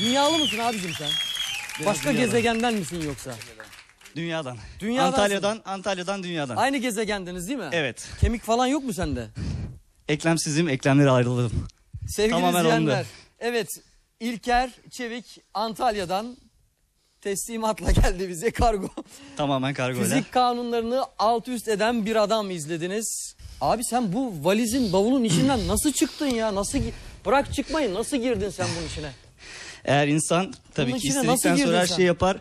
Dünyalı mısın abicim sen? Başka dünyadan. gezegenden misin yoksa? Dünyadan. Dünyadansın. Antalya'dan, Antalya'dan dünyadan. Aynı gezegendiniz değil mi? Evet. Kemik falan yok mu sende? Eklemsizim, eklemleri ayrıldım. Sevgili Tamamen izleyenler. alındı. Evet İlker Çevik Antalya'dan teslimatla geldi bize kargo. Tamamen kargoyla. Fizik kanunlarını alt üst eden bir adam izlediniz. Abi sen bu valizin bavulun içinden nasıl çıktın ya? Nasıl bırak çıkmayı nasıl girdin sen bunun içine? Eğer insan tabii Bunun ki içine istedikten nasıl girdin sonra her sen? şeyi yapar.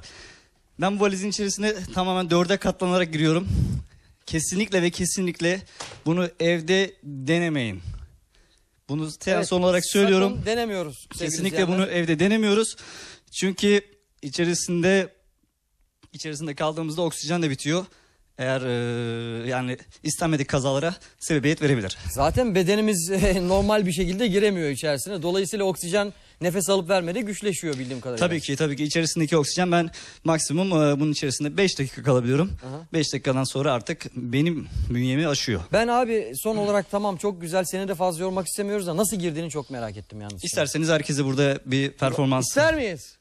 Ben bu valizin içerisine tamamen dörde katlanarak giriyorum. Kesinlikle ve kesinlikle bunu evde denemeyin. Bunu en son olarak sakın söylüyorum. denemiyoruz. sevgili Kesinlikle bunu evde denemiyoruz. Çünkü içerisinde içerisinde kaldığımızda oksijen de bitiyor. Eğer e, yani istenmedik kazalara sebebiyet verebilir. Zaten bedenimiz normal bir şekilde giremiyor içerisine. Dolayısıyla oksijen nefes alıp vermede güçleşiyor bildiğim kadarıyla. Tabii ki tabii ki içerisindeki oksijen ben maksimum e, bunun içerisinde 5 dakika kalabiliyorum. Aha. 5 dakikadan sonra artık benim bünyemi aşıyor. Ben abi son olarak tamam çok güzel seni de fazla yormak istemiyoruz da nasıl girdiğini çok merak ettim yalnız. İsterseniz herkese burada bir performans. İster miyiz?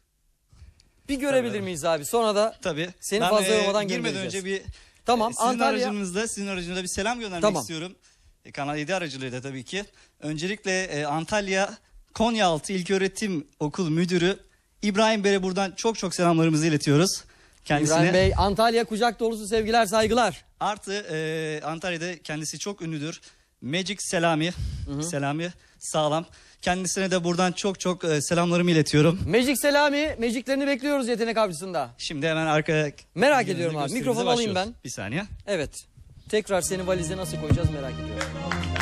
Bir görebilir miyiz abi? Sonra da Tabii. Seni Ben, fazla e, yormadan girmeden önce bir Tamam, e, sizin Antalya- aracınızda sizin aracınızda bir selam göndermek Tamam. istiyorum. E, Kanal 7 aracılığıyla tabii ki. Öncelikle e, Antalya Konyaaltı İlköğretim Okul Müdürü İbrahim Bey'e buradan çok çok selamlarımızı iletiyoruz. Kendisine. İbrahim Bey Antalya kucak dolusu sevgiler saygılar. Artı e, Antalya'da kendisi çok ünlüdür. Magic Selami. Selami sağlam. Kendisine de buradan çok çok e, selamlarımı iletiyorum. Magic Selami, Magic'lerini bekliyoruz yetenek avcısında. Şimdi hemen arka... Merak ediyorum abi. Mikrofonu alayım ben. Bir saniye. Evet. Tekrar seni valize nasıl koyacağız merak ediyorum.